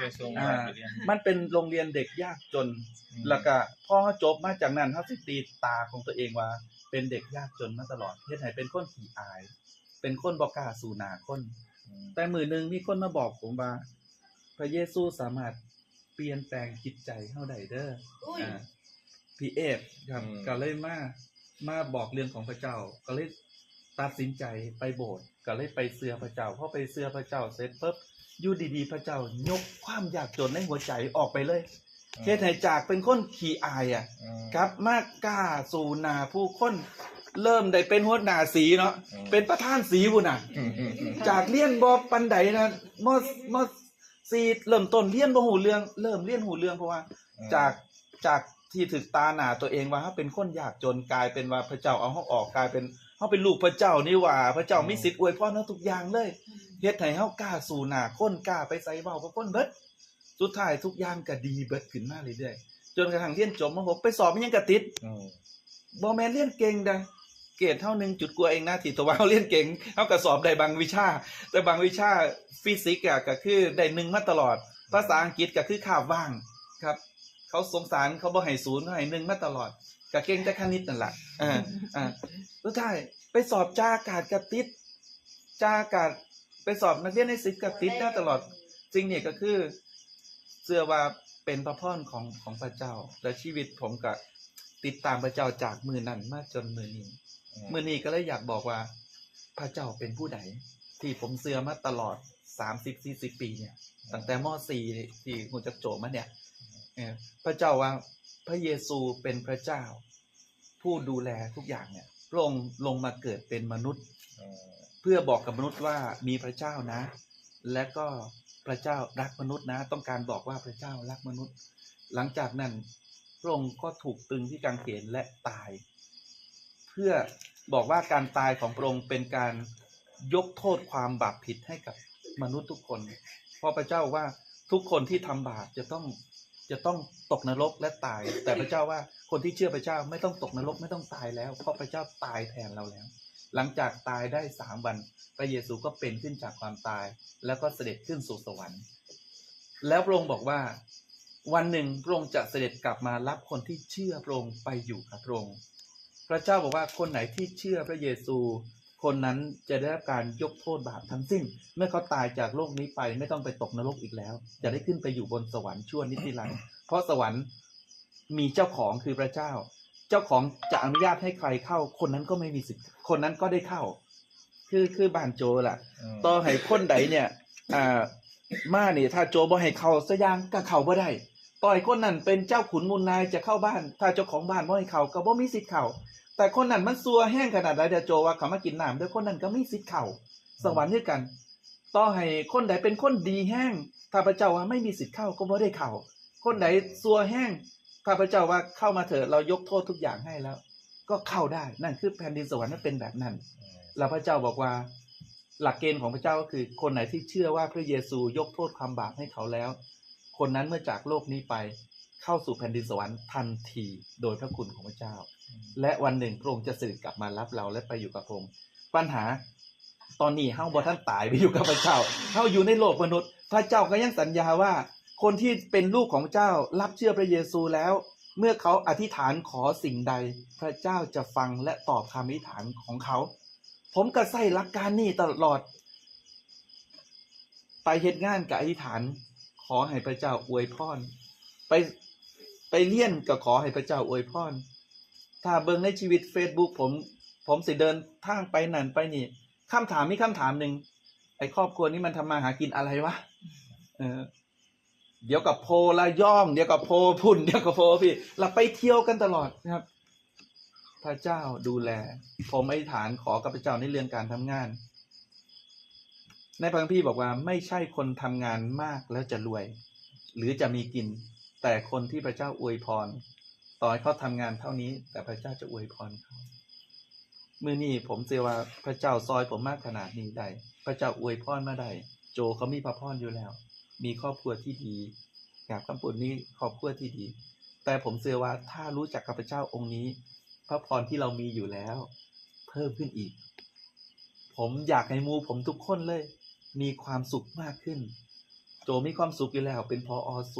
พื่อส่งอ่า ไปเรียน มันเป็นโรงเรียนเด็กยากจนแล้วก็พอเขาจบมาจากนั้นเขาสิตีตาของตัวเองว่า เป็นเด็กยากจนมาตลอดเฮ็ดให้เป็นคนขี้อาย เป็นคนบ่กล้าสู่หน้าคน อืมแต่มือหนึงมีคนมาบอกผมว่า พระเยซูสามารถเปลี่ยนแปลงจิตใจเฮาได้เด้ออุ้ย อ่าพี่เอฟครับก็เลยมามาบอกเรื่องของพระเจ้า ก็เลย ตัดสินใจไปโบสถ์ก็เลยไปเสือพระเจ้าพอไปเสือพระเจ้าเสร็จปุ๊บอยู่ดีๆ พระเจ้ายกความยากจนในหัวใจออกไปเลยเทศให้จากเป็นคนขี้อายอะอืมกลับ มากล้าสู่หนาผู้คนเริ่มได้เป็นหัวหน้าสีเนาะอืมเป็นประธานสีบุญน่ะอืมอืมอืมจากเลี้ยนบอปันไดนะมอมอซีเริ่มต้นเลี้ยนบ่หูเรื่อง เริ่มเลี้ยนหูเรื่องเพราะว่า จากจากที่ถึกตาหนาตัวเองว่าเขาเป็นคนยากจนกลายเป็นว่าพระเจ้าเอาเขาออกกลายเป็น เขาเป็นลูกพระเจ้านี่หว่า พระเจ้ามีสิทธิ์อวยพรเราทุกอย่างเลยเฮ็ดให้เขากล้าสู่หน้าคนกล้าไปใส่เว้ากับคนเบิดสุดท้ายทุกอย่างก็ดีเบิดขึ้นมาเรื่อยๆจนกระทั่งเรียนจบมาหกไปสอบมันยังกระติดอืมบอแมนเรียนเก่งดังเกรดเท่าหนึ่งจุดกลัวาเองนะที่ตัวว่าเขาเรียนเก่งเขาก็สอบได้บางวิชา แต่บางวิชาฟิสิกส์อะก็คือได้หนึ่งมาตลอด ภาษาอังกฤษก็คือคาบว่างครับ เขาสงสารเขาบ่ให้ศูนย์เขาให้หนึ่งมาตลอดก็เก่งแต่คณิตนั่นแหละอ่าอ่าสุดท้าย ไปสอบจ้าอากาศกระติดจ้าอากาศไปสอบนักเรียนในสิบกระติดได้ตลอดจริงเนี่ยก็คือเชื่อว่าเป็นพระพรของของพระเจ้า และชีวิตผมก็ติดตามพระเจ้าจากมือนั้นมาจนมือนี้มือนี้ก็เลยอยากบอกว่า พระเจ้าเป็นผู้ใดที่ผมเชื่อมาตลอดสามสิบสี่สิบปีเนี่ยตั้งแต่มสี่ที่หูจักโจมาเนี่ยพระเจ้าว่าพระเยซูเป็นพระเจ้า ผู้ดูแลทุกอย่างเนี่ย พระองค์ลงมาเกิดเป็นมนุษย์อืมเพื่อบอกกับมนุษย์ว่ามีพระเจ้านะ และก็พระเจ้ารักมนุษย์นะ ต้องการบอกว่าพระเจ้ารักมนุษย์ หลังจากนั้นพระองค์ก็ถูกตรึงที่กางเขนและตาย เพื่อบอกว่าการตายของพระองค์เป็นการยกโทษความบาปผิดให้กับมนุษย์ทุกคน เพราะพระเจ้าว่าทุกคนที่ทำบาปจะต้อง จะต้องตกนรกและตาย แต่พระเจ้าว่าคนที่เชื่อพระเจ้าไม่ต้องตกนรกไม่ต้องตายแล้ว เพราะพระเจ้าตายแทนเราแล้ว หลังจากตายได้สามวันพระเยซูก็เป็นขึ้นจากความตาย แล้วก็เสด็จขึ้นสู่สวรรค์ แล้วพระองค์บอกว่า วันหนึ่งพระองค์จะเสด็จกลับมารับคนที่เชื่อพระองค์ไปอยู่กับพระองค์พระเจ้าบอกว่าคนไหนที่เชื่อพระเยซู คนนั้นจะได้รับการยกโทษบาปทั้งสิ้น เมื่อเขาตายจากโลกนี้ไปไม่ต้องไปตกนรกอีกแล้ว จะได้ขึ้นไปอยู่บนสวรรค์ชั่วนิรันดร์เพราะสวรรค์มีเจ้าของคือพระเจ้า เจ้าของจะอนุญาตให้ใครเข้า คนนั้นก็ไม่มีสิทธิ์คนนั้นก็ได้เข้า คือคือบานโจล่ะมต่อให้คนใดเนี่ยอ่ามานี่ถ้าโจบ่ให้เข้าสะยางก็เข้าบ่ได้ต่อยคนนั้นเป็นเจ้าขุนมูลนายจะเข้าบ้าน ถ้าเจ้าของบ้านบ่ให้เข้าก็บ่มีสิทธิ์เข้า แต่คนนั้นมันซัวแห้งขนาดใดเดียวโจว่าเขามากินน้ำด้วยคนนั้นก็ไมีสิทธิ์เข้าสวรรค์ด้วยกัน ต่อให้คนใดเป็นคนดีแห้งถ้าพระเจ้าว่าไม่มีสิทธิ์เข้าก็บ่ได้เข้าคนใดซัวแห้งถ้าพระเจ้าว่าเข้ามาเถิดเรายกโทษทุกอย่างให้แล้ว ก็เข้าได้นั่นคือแผ่นดินสวรรค์นั้นเป็นแบบนั้นแล้วพระเจ้าบอกว่าหลักเกณฑ์ของพระเจ้าก็คือ คนไหนที่เชื่อว่าพระเยซูยกโทษความบาปให้เขาแล้ว คนนั้นเมื่อจากโลกนี้ไป เข้าสู่แผ่นดินสวรรค์ทันทีโดยพระคุณของพระเจ้า และวันหนึ่งพระองค์จะเสด็จกลับมารับเราและไปอยู่กับพระองค์ปัญหาตอนนี้เฮาบ่ท่านตายไปอยู่กับพระเจ้าเฮาอยู่ในโลกมนุษย์ พระเจ้าก็ยังสัญญาว่า คนที่เป็นลูกของพระเจ้ารับเชื่อพระเยซูแล้ว เมื่อเขาอธิษฐานขอสิ่งใด พระเจ้าจะฟังและตอบคำอธิษฐานของเขา ผมก็ใส่หลักการนี้ตลอด ไปเฮ็ดงานกับอธิษฐาน ขอให้พระเจ้าอวยพรไป ไปเลี่ยนก็ขอให้พระเจ้าอวยพรถ้าเบิ่งในชีวิต Facebook ผม ผมสิเดินทางไปนั่นไปนี่คำถามมีคำถามหนึ่งไอ้ครอบครัวนี้มันทำมาหากินอะไรวะเออเดี๋ยวกับโพละย่อง เดี๋ยวกับโพพุ่น เดี๋ยวกับโพพี่ เราไปเที่ยวกันตลอดนะครับ พระเจ้าดูแล ผมอธิษฐานขอกับพระเจ้าในเรื่องการทำงาน ในพระคัมภีร์บอกว่าไม่ใช่คนทำงานมากแล้วจะรวย หรือจะมีกิน แต่คนที่พระเจ้าอวยพร ต่อให้เขาทำงานเท่านี้ แต่พระเจ้าจะอวยพรเขาเมื่อนี้ผมเชื่อว่าพระเจ้าซอยผมมากขนาดนี้ได้พระเจ้าอวยพรมาได้โจเขามีพระพรอยู่แล้ว มีครอบครัวที่ดีอยากคำพูดนี้ครอบครัวที่ดี แต่ผมเชื่อว่าถ้ารู้จักกับพระเจ้าองค์นี้ พระพรที่เรามีอยู่แล้ว เพิ่มขึ้นอีก ผมอยากให้มูผมทุกคนเลย มีความสุขมากขึ้นจจมีความสุขอยู่แล้วเป็นพออ